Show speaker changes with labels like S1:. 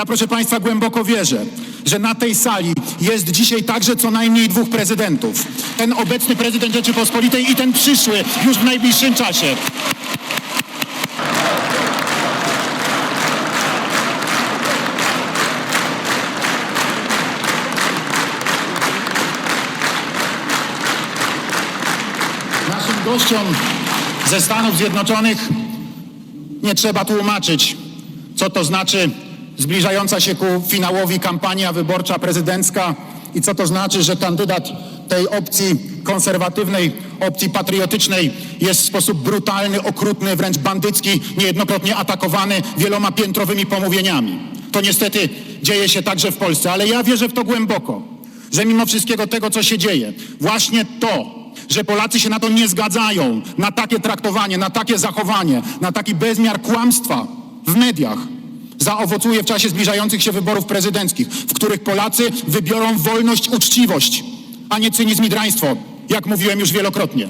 S1: Ja, proszę Państwa, głęboko wierzę, że na tej sali jest dzisiaj także co najmniej dwóch prezydentów. Ten obecny prezydent Rzeczypospolitej i ten przyszły już w najbliższym czasie. Naszym gościom ze Stanów Zjednoczonych nie trzeba tłumaczyć, co to znaczy zbliżająca się ku finałowi kampania wyborcza prezydencka i co to znaczy, że kandydat tej opcji konserwatywnej, opcji patriotycznej jest w sposób brutalny, okrutny, wręcz bandycki, niejednokrotnie atakowany wieloma piętrowymi pomówieniami. To niestety dzieje się także w Polsce, ale ja wierzę w to głęboko, że mimo wszystkiego tego, co się dzieje, właśnie to, że Polacy się na to nie zgadzają, na takie traktowanie, na takie zachowanie, na taki bezmiar kłamstwa w mediach, zaowocuje w czasie zbliżających się wyborów prezydenckich, w których Polacy wybiorą wolność, uczciwość, a nie cynizm i draństwo, jak mówiłem już wielokrotnie.